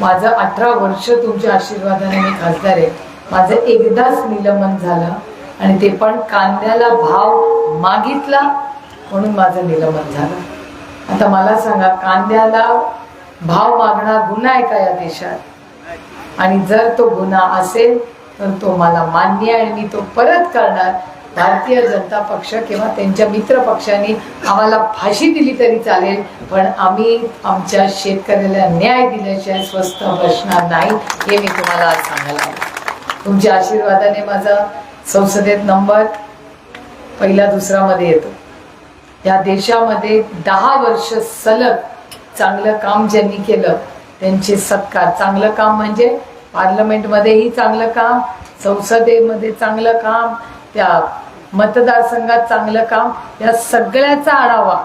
माझं अठरा वर्ष तुमच्या आशीर्वादाने मी खासदार आहे. माझं एकदाच निलंबन झालं आणि ते पण कांद्याला भाव मागितला म्हणून माझं निलंबन झालं. आता मला सांगा कांद्याला भाव मागणं गुन्हा आहे का या देशात? आणि जर तो गुन्हा असेल तर तो मला मान्य आहे आणि मी तो परत करणार. भारतीय जनता पक्ष किंवा त्यांच्या मित्र पक्षांनी आम्हाला फाशी दिली तरी चालेल पण आम्ही आमच्या शेतकऱ्याला न्याय दिल्याशिवाय स्वस्त बसणार नाही हे मी तुम्हाला आज सांगायला तुमच्या आशीर्वादाने माझा संसदेत नंबर पहिला दुसरामध्ये येतो. या देशामध्ये दहा वर्ष सलग चांगलं काम ज्यांनी केलं त्यांचे सत्कार. चांगलं काम म्हणजे पार्लमेंटमध्येही चांगलं काम संसदेमध्ये चांगलं काम त्या मतदारसंघात चांगलं काम या सगळ्याचा आढावा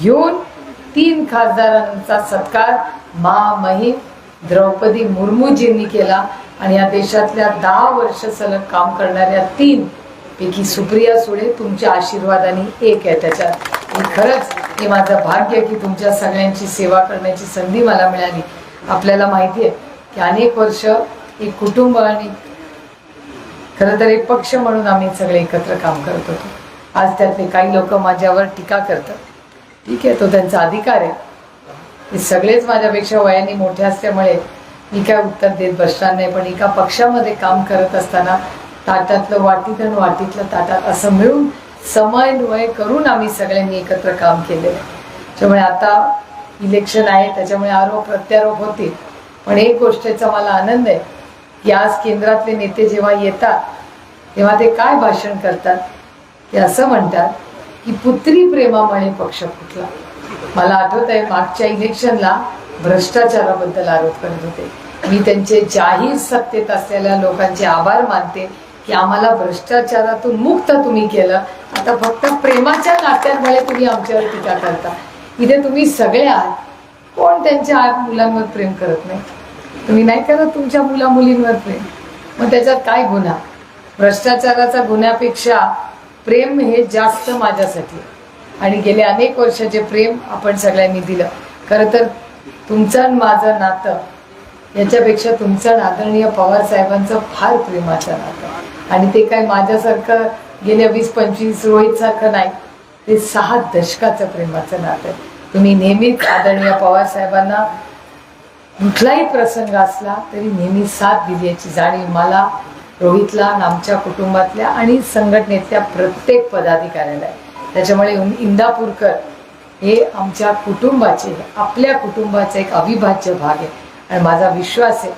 घेऊन तीन खासदारांचा सत्कार महामहिम द्रौपदी मुर्मूजींनी केला. आणि या देशातल्या दहा वर्ष सलग काम करणाऱ्या तीन पैकी सुप्रिया सुळे तुमच्या आशीर्वादाने एक आहे. त्याच्यात आणि खरंच हे माझं भाग्य की तुमच्या सगळ्यांची सेवा करण्याची संधी मला मिळाली. आपल्याला माहिती आहे की अनेक वर्ष एक कुटुंब आणि खरं तर एक पक्ष म्हणून आम्ही सगळे एकत्र काम करत होतो. आज त्यातले काही लोक माझ्यावर टीका करतात. ठीक आहे तो त्यांचा अधिकार आहे. हे सगळेच माझ्यापेक्षा वयाने मोठे असल्यामुळे मी काय उत्तर देत बसणार नाही पण एका पक्षामध्ये काम करत असताना ताटातलं वाटीत आणि वाटीतलं ताटात असं मिळून समन्वय करून आम्ही सगळ्यांनी एकत्र काम केलेलं आहे. त्यामुळे आता इलेक्शन आहे त्याच्यामुळे आरोप प्रत्यारोप होतील. पण एक गोष्टीचा मला आनंद आहे याच आज केंद्रातले नेते जेव्हा येतात तेव्हा ते काय भाषण करतात? ते असं म्हणतात की पुत्री प्रेमामुळे पक्ष फुटला. मला आठवत आहे मागच्या इलेक्शनला भ्रष्टाचाराबद्दल आरोप करत होते. मी त्यांचे जाहीर सत्तेत असलेल्या लोकांचे आभार मानते की आम्हाला भ्रष्टाचारातून मुक्त तुम्ही केलं. आता फक्त प्रेमाच्या नात्यांमुळे तुम्ही आमच्यावर टीका करता. इथे तुम्ही सगळे आहात. कोण त्यांच्या आत मुलांवर प्रेम करत नाही? तुम्ही नाही करत तुमच्या मुला मुलींवर प्रेम. मग त्याच्यात काय गुन्हा? भ्रष्टाचाराचा गुन्ह्यापेक्षा प्रेम हे जास्त माझ्यासाठी. आणि गेले अनेक वर्षाचे प्रेम आपण सगळ्यांनी दिलं. खरं तर तुमचं आणि माझं नातं याच्यापेक्षा तुमचं आदरणीय पवार साहेबांचं फार प्रेमाचं नातं. आणि ते काय माझ्यासारखं गेल्या वीस पंचवीस रोहितसारखं नाही. ते सहा दशकाचं प्रेमाचं नातं आहे. तुम्ही नेहमीच आदरणीय पवार साहेबांना कुठलाही प्रसंग असला तरी नेहमी साथ दिली याची जाणीव मला रोहितला आमच्या कुटुंबातल्या आणि संघटनेतल्या प्रत्येक पदाधिकाऱ्याला आहे. त्याच्यामुळे इंदापूरकर हे आमच्या कुटुंबाचे आपल्या कुटुंबाचा एक अविभाज्य भाग आहे. आणि माझा विश्वास आहे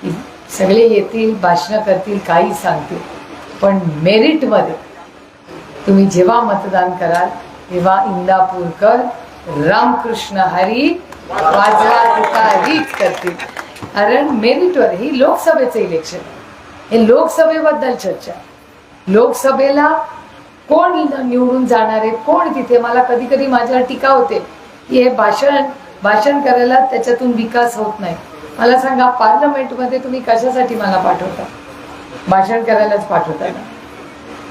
की सगळे येतील भाषणं करतील काही सांगतील. पण मेरिटमध्ये तुम्ही जेव्हा मतदान कराल तेव्हा इंदापूरकर रामकृष्ण हरी वाजवा तुकारीच करतील कारण मेरिटवर ही लोकसभेचं इलेक्शन हे लोकसभेबद्दल चर्चा. लोकसभेला कोण निवडून जाणार आहे कोण तिथे मला कधी कधी माझ्यावर टीका होते. की हे भाषण भाषण करायला त्याच्यातून विकास होत नाही. मला सांगा पार्लमेंटमध्ये तुम्ही कशासाठी मला पाठवता? भाषण करायलाच पाठवता ना?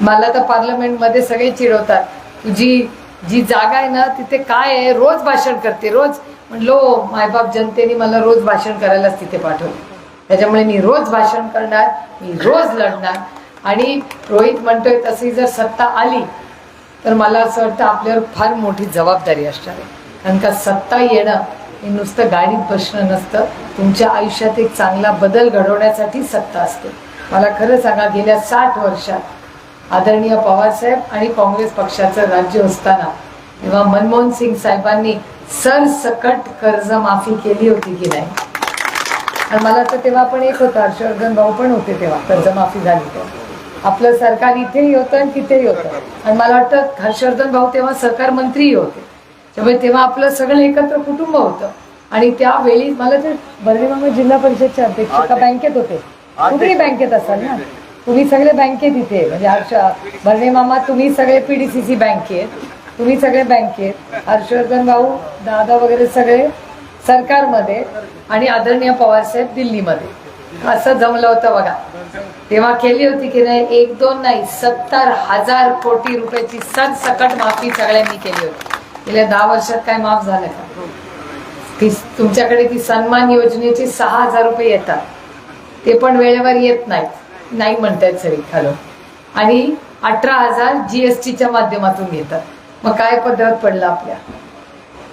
मला तर पार्लमेंटमध्ये सगळे चिडवतात. तुझी जी जागा आहे ना तिथे काय आहे रोज भाषण करते रोज. म्हणलो मायबाप जनतेने मला रोज भाषण करायलाच तिथे पाठवलं. त्याच्यामुळे मी रोज भाषण करणार मी रोज लढणार. आणि रोहित म्हणतोय तशी जर सत्ता आली तर मला असं वाटतं आपल्यावर फार मोठी जबाबदारी असणार आहे. कारण का सत्ता येणं हे नुसतं गाडीत बसणं नसतं. तुमच्या आयुष्यात एक चांगला बदल घडवण्यासाठी सत्ता असते. मला खरं सांगा गेल्या साठ वर्षात आदरणीय पवारसाहेब आणि काँग्रेस पक्षाचं राज्य असताना तेव्हा मनमोहन सिंग साहेबांनी सरसकट कर्जमाफी केली होती की नाही? आणि मला तर तेव्हा पण एक होतं हर्षवर्धन भाऊ पण होते तेव्हा कर्जमाफी झाली तर आपलं सरकार इथेही होतं आणि तिथेही होतं. आणि मला वाटतं हर्षवर्धन भाऊ तेव्हा सहकार मंत्रीही होते. त्यामुळे तेव्हा आपलं सगळं एकत्र कुटुंब होतं. आणि त्यावेळी मला ते बर्वे मामा जिल्हा परिषदचे अध्यक्ष का बँकेत होते. तुम्ही बँकेत असाल ना? तुम्ही सगळे बँकेत इथे. म्हणजे हर्ष बर्वे मामा तुम्ही सगळे पीडीसीसी बँकेत. तुम्ही सगळे बँकेत हर्षवर्धन भाऊ दादा वगैरे सगळे सरकारमध्ये आणि आदरणीय पवारसाहेब दिल्लीमध्ये. असं जमलं होतं बघा. तेव्हा केली होती की नाही? एक दोन नाही सत्तर हजार कोटी रुपयाची सरसकट माफी सगळ्यांनी केली होती. गेल्या दहा वर्षात काय माफ झालं का? ती तुमच्याकडे ती सन्मान योजनेची सहा हजार रुपये येतात. ते पण वेळेवर येत नाहीत. नाही म्हणतायत सरी खालून आणि अठरा हजार जीएसटीच्या माध्यमातून घेतात. मग काय पदरात पडलं आपल्या?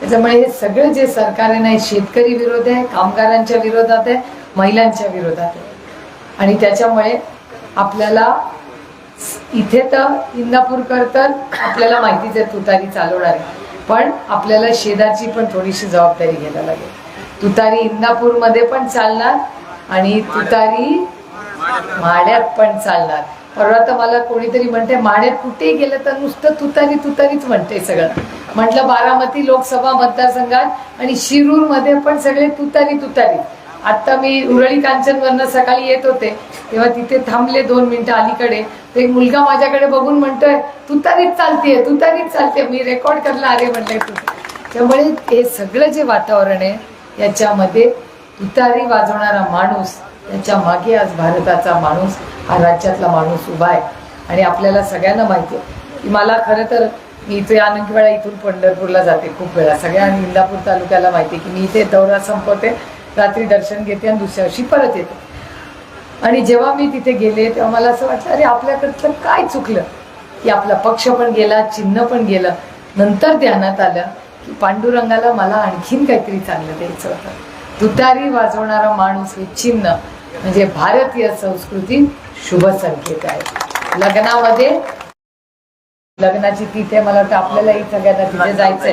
त्याच्यामुळे हे सगळं जे सरकार आहे शेतकरी विरोध आहे कामगारांच्या विरोधात आहे महिलांच्या विरोधात आहे. आणि त्याच्यामुळे आपल्याला इथे तर इंदापूरकर तर आपल्याला माहितीच आहे तुतारी चालवणार आहे. पण आपल्याला शेजारची पण थोडीशी जबाबदारी घ्यायला लागेल. तुतारी इंदापूरमध्ये पण चालणार आणि तुतारी माड्यात पण चालणार. परवा तर मला कोणीतरी म्हणते माड्यात कुठेही गेलं तर नुसतं तुतारी तुतारीच म्हणते सगळं. म्हटलं बारामती लोकसभा मतदारसंघात आणि शिरूरमध्ये पण सगळे तुतारी तुतारी. आता मी उरळी कांचनवरनं सकाळी येत होते तेव्हा तिथे थांबले दोन मिनिटं अलीकडे. तर एक मुलगा माझ्याकडे बघून म्हणतोय तुतारीच चालतेय तुतारीच चालते मी रेकॉर्ड करला अरे म्हटलंय तू. त्यामुळे हे सगळं जे वातावरण आहे याच्यामध्ये तुतारी वाजवणारा माणूस त्याच्यामागे आज भारताचा माणूस हा राज्यातला माणूस उभा आहे. आणि आपल्याला सगळ्यांना माहिती आहे की मला खरं तर मी इथे अनेक वेळा इथून पंढरपूरला जाते खूप वेळा. सगळ्या इंदापूर तालुक्याला माहिती आहे की मी इथे दौरा संपवते रात्री दर्शन घेते आणि दुसऱ्या दिवशी परत येते. आणि जेव्हा मी तिथे गेले तेव्हा मला असं वाटलं अरे आपल्याकडचं काय चुकलं? की आपला पक्ष पण गेला चिन्ह पण गेलं. नंतर ध्यानात आलं की पांडुरंगाला मला आणखीन काहीतरी चांगलं द्यायचं होतं. तुतारी वाजवणारा माणूस हे चिन्ह म्हणजे भारतीय संस्कृती शुभ संकेत आहे. लग्नामध्ये लग्नाची तिथे मला वाटतं आपल्यालाही सगळ्यांना तिथे जायचंय.